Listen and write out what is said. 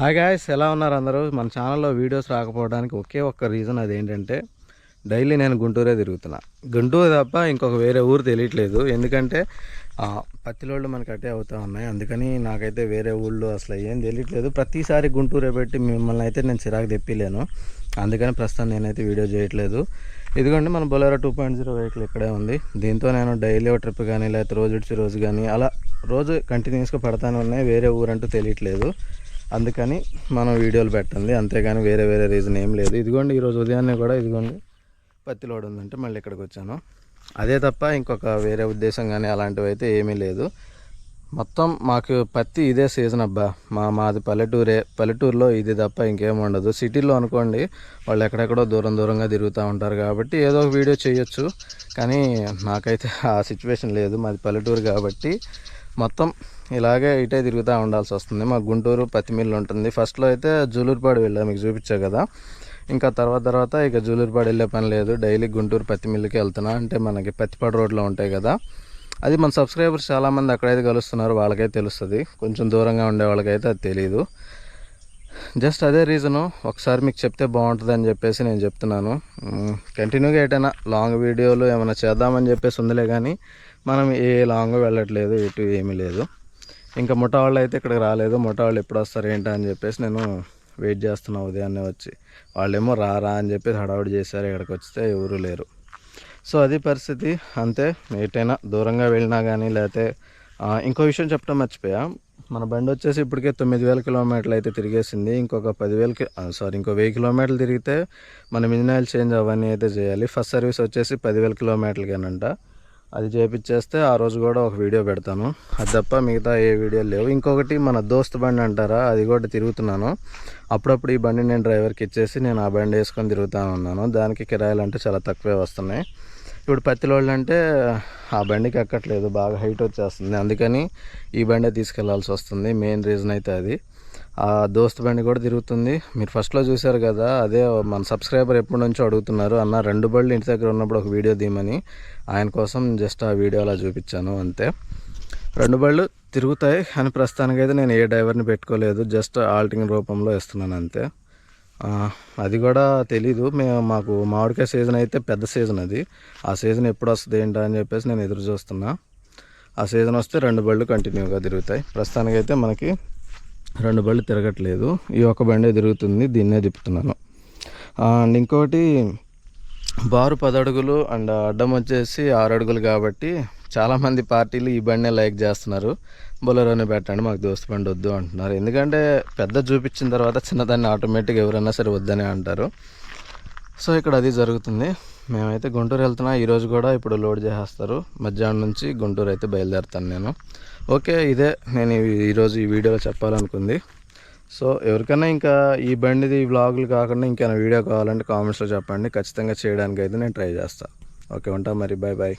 Hi guys ఎలా ఉన్నారు అందరూ? మన ఛానల్లో వీడియోస్ రాకపోవడానికి ఒకే ఒక్క రీజన్ అదేంటంటే డైలీ నేను గుంటూరే తిరుగుతున్నా. గుంటూరు తప్ప ఇంకొక వేరే ఊరు తెలియట్లేదు. ఎందుకంటే ఆ, పత్తిలోళ్ళు మనకి అటే అవుతూ ఉన్నాయి. అందుకని నాకైతే వేరే ఊళ్ళో అసలు ఏం తెలియట్లేదు. ప్రతిసారి గుంటూరే పెట్టి మిమ్మల్ని అయితే నేను చిరాకు తెప్పిలేను. అందుకని ప్రస్తుతం నేనైతే వీడియో చేయట్లేదు. ఇదిగోండి మన Bolero two point zero vehicle ఇక్కడే ఉంది. దీంతో నేను డైలీ ఒక ట్రిప్ కానీ లేకపోతే రోజు ఇడిచి రోజు కానీ అలా రోజు కంటిన్యూస్గా పడతానే ఉన్నాయి. వేరే ఊరంటూ తెలియట్లేదు. అందుకని మనం వీడియోలు పెట్టండి. అంతేగాని వేరే వేరే రీజన్ ఏం లేదు. ఇదిగోండి ఈరోజు ఉదయాన్నే కూడా ఇదిగోండి పత్తి లోడ్ ఉందంటే మళ్ళీ ఇక్కడికి వచ్చాను. అదే తప్ప ఇంకొక వేరే ఉద్దేశం కానీ అలాంటివి అయితే ఏమీ లేదు. మొత్తం మాకు పత్తి ఇదే సీజన్ అబ్బా. మా మాది పల్లెటూరే. పల్లెటూరులో ఇది తప్ప ఇంకేం ఉండదు. సిటీలో అనుకోండి వాళ్ళు ఎక్కడెక్కడో దూరం దూరంగా తిరుగుతూ ఉంటారు కాబట్టి ఏదో ఒక వీడియో చేయొచ్చు. కానీ నాకైతే ఆ సిచ్యువేషన్ లేదు. మాది పల్లెటూరు కాబట్టి మొత్తం ఇలాగే ఇటే తిరుగుతూ ఉండాల్సి వస్తుంది. మా గుంటూరు పత్తి మిల్లు ఉంటుంది. ఫస్ట్లో అయితే జూలూరుపాడు వెళ్ళా మీకు చూపించా కదా. ఇంకా తర్వాత తర్వాత ఇక జూలూరుపాడు వెళ్ళే పని లేదు. డైలీ గుంటూరు పత్తి మిల్లుకి వెళ్తున్నా. అంటే మనకి పత్తిపాడు రోడ్లో ఉంటాయి కదా. అది మన సబ్స్క్రైబర్స్ చాలామంది అక్కడైతే కలుస్తున్నారు వాళ్ళకైతే తెలుస్తుంది. కొంచెం దూరంగా ఉండే వాళ్ళకైతే అది తెలియదు జస్ట్ అదే రీజను ఒకసారి మీకు చెప్తే బాగుంటుంది అని చెప్పేసి నేను చెప్తున్నాను. కంటిన్యూగా ఏటైనా లాంగ్ వీడియోలు ఏమైనా చేద్దామని చెప్పేసి ఉందిలే కానీ మనం ఏ లాంగ్ వెళ్ళట్లేదు ఎటు ఏమీ లేదు. ఇంకా ముఠా వాళ్ళు అయితే ఇక్కడికి రాలేదు. ముఠా వాళ్ళు ఎప్పుడు వస్తారు ఏంటా అని చెప్పేసి నేను వెయిట్ చేస్తున్నా ఉదయాన్నే వచ్చి. వాళ్ళేమో రారా అని చెప్పేసి హడావుడి చేశారు ఇక్కడికి వస్తే ఎవరు లేరు. సో అది పరిస్థితి. అంతే ఎటైనా దూరంగా వెళ్ళినా కానీ లేకపోతే ఇంకో విషయం చెప్పడం మర్చిపోయా. మన బండి వచ్చేసి ఇప్పటికే తొమ్మిది వేల కిలోమీటర్లు అయితే తిరిగేసింది. ఇంకొక పదివేల కి సారీ ఇంకో వెయ్యి కిలోమీటర్లు తిరిగితే మనం ఇంజిన్ ఆయిల్ చేంజ్ అవన్నీ అయితే చేయాలి. ఫస్ట్ సర్వీస్ వచ్చేసి పదివేల కిలోమీటర్లకేనంట. అది చేపించేస్తే ఆ రోజు కూడా ఒక వీడియో పెడతాను. అది తప్ప మిగతా ఏ వీడియో లేవు. ఇంకొకటి మన దోస్త్ బండి అంటారా అది కూడా తిరుగుతున్నాను. అప్పుడప్పుడు ఈ బండి నేను డ్రైవర్కి ఇచ్చేసి నేను ఆ బండి వేసుకొని తిరుగుతూ ఉన్నాను. దానికి కిరాయిలు అంటే చాలా తక్కువే వస్తున్నాయి. ఇప్పుడు పత్తిలోళ్ళు అంటే ఆ బండికి ఎక్కట్లేదు బాగా హైట్ వచ్చేస్తుంది. అందుకని ఈ బండే తీసుకెళ్ళాల్సి వస్తుంది. మెయిన్ రీజన్ అయితే అది. ఆ దోస్త్ బండి కూడా తిరుగుతుంది. మీరు ఫస్ట్లో చూశారు కదా అదే మన సబ్స్క్రైబర్ ఎప్పటి నుంచో అడుగుతున్నారు అన్న రెండు బళ్ళు ఇంటి దగ్గర ఉన్నప్పుడు ఒక వీడియో దీమని ఆయన కోసం జస్ట్ ఆ వీడియో అలా చూపించాను అంతే. రెండు బళ్ళు తిరుగుతాయి కానీ ప్రస్తుతానికైతే నేను ఏ డ్రైవర్ని పెట్టుకోలేదు జస్ట్ ఆల్టింగ్ రూపంలో ఇస్తున్నాను అంతే. అది కూడా తెలీదు. మేము మాకు మామిడికాయ సీజన్ అయితే పెద్ద సీజన్ అది. ఆ సీజన్ ఎప్పుడు వస్తుంది ఏంటా అని చెప్పేసి నేను ఎదురు చూస్తున్నా. ఆ సీజన్ వస్తే రెండు బళ్ళు కంటిన్యూగా తిరుగుతాయి. ప్రస్తుతానికైతే మనకి రెండు బళ్ళు తిరగట్లేదు. ఈ ఒక బండే తిరుగుతుంది. దీన్నే తిప్పుతున్నాను. అండ్ ఇంకోటి బారు పదడుగులు అండ్ అడ్డం వచ్చేసి ఆరు అడుగులు కాబట్టి చాలామంది పార్టీలు ఈ బండినే లైక్ చేస్తున్నారు. బొలరోనే పెట్టండి మాకు దోస్తు బండి వద్దు అంటున్నారు. ఎందుకంటే పెద్ద చూపించిన తర్వాత చిన్నదాన్ని ఆటోమేటిక్గా ఎవరైనా సరే వద్దనే అంటారు. సో ఇక్కడ అది జరుగుతుంది. మేమైతే గుంటూరు వెళ్తున్నా. ఈరోజు కూడా ఇప్పుడు లోడ్ చేసేస్తారు. మధ్యాహ్నం నుంచి గుంటూరు అయితే బయలుదేరుతాను నేను. ఓకే ఇదే నేను ఈరోజు ఈ వీడియోలో చెప్పాలనుకుంది. సో ఎవరికైనా ఇంకా ఈ బండిది ఈ వ్లాగులు కాకుండా ఇంకేమైనా వీడియో కావాలంటే కామెంట్స్లో చెప్పండి. ఖచ్చితంగా చేయడానికి అయితే నేను ట్రై చేస్తాను ఓకే ఉంటా మరి. Bye bye